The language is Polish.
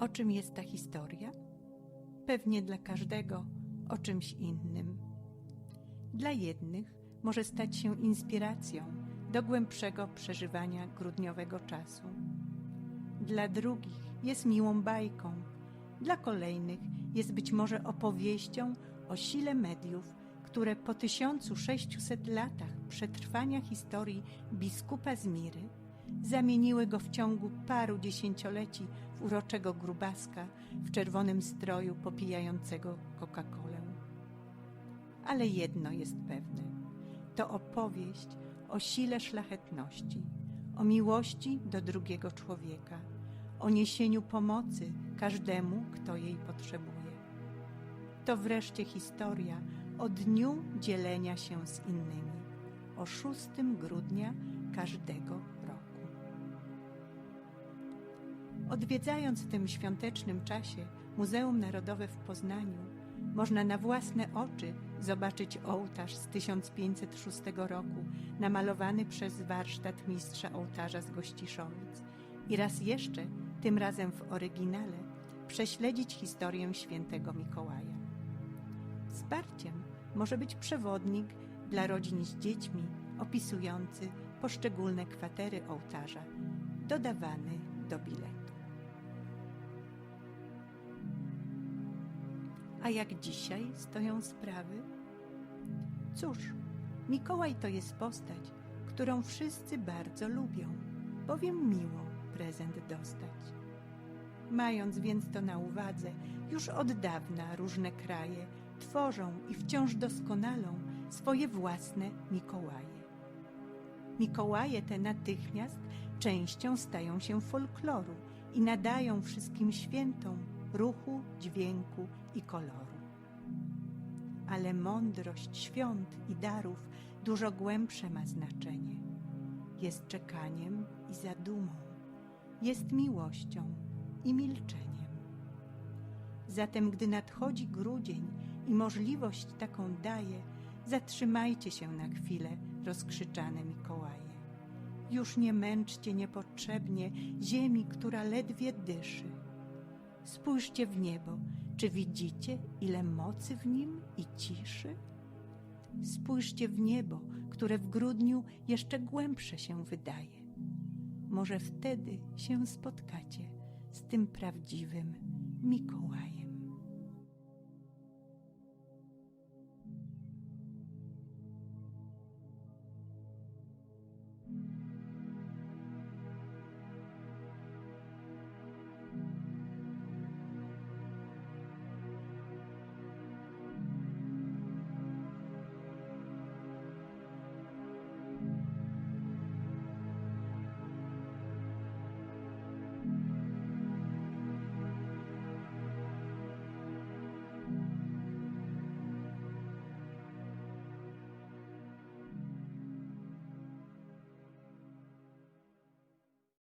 O czym jest ta historia? Pewnie dla każdego o czymś innym. Dla jednych może stać się inspiracją do głębszego przeżywania grudniowego czasu. Dla drugich jest miłą bajką, dla kolejnych jest być może opowieścią o sile mediów, które po 1600 latach przetrwania historii biskupa Zmiry zamieniły go w ciągu paru dziesięcioleci uroczego grubaska w czerwonym stroju popijającego Coca-Colę. Ale jedno jest pewne: to opowieść o sile szlachetności, o miłości do drugiego człowieka, o niesieniu pomocy każdemu, kto jej potrzebuje. To wreszcie historia o dniu dzielenia się z innymi, o 6 grudnia każdego Odwiedzając w tym świątecznym czasie Muzeum Narodowe w Poznaniu, można na własne oczy zobaczyć ołtarz z 1506 roku, namalowany przez warsztat mistrza ołtarza z Gościszowic i raz jeszcze, tym razem w oryginale, prześledzić historię świętego Mikołaja. Wsparciem może być przewodnik dla rodzin z dziećmi opisujący poszczególne kwatery ołtarza, dodawany do biletu. A jak dzisiaj stoją sprawy? Cóż, Mikołaj to jest postać, którą wszyscy bardzo lubią, bowiem miło prezent dostać. Mając więc to na uwadze, już od dawna różne kraje tworzą i wciąż doskonalą swoje własne Mikołaje. Mikołaje te natychmiast częścią stają się folkloru i nadają wszystkim świętom ruchu, dźwięku i koloru. Ale mądrość świąt i darów dużo głębsze ma znaczenie. Jest czekaniem i zadumą, jest miłością i milczeniem. Zatem, gdy nadchodzi grudzień i możliwość taką daje, zatrzymajcie się na chwilę, rozkrzyczane Mikołaje. Już nie męczcie niepotrzebnie ziemi, która ledwie dyszy. Spójrzcie w niebo, czy widzicie, ile mocy w nim i ciszy? Spójrzcie w niebo, które w grudniu jeszcze głębsze się wydaje. Może wtedy się spotkacie z tym prawdziwym Mikołajem.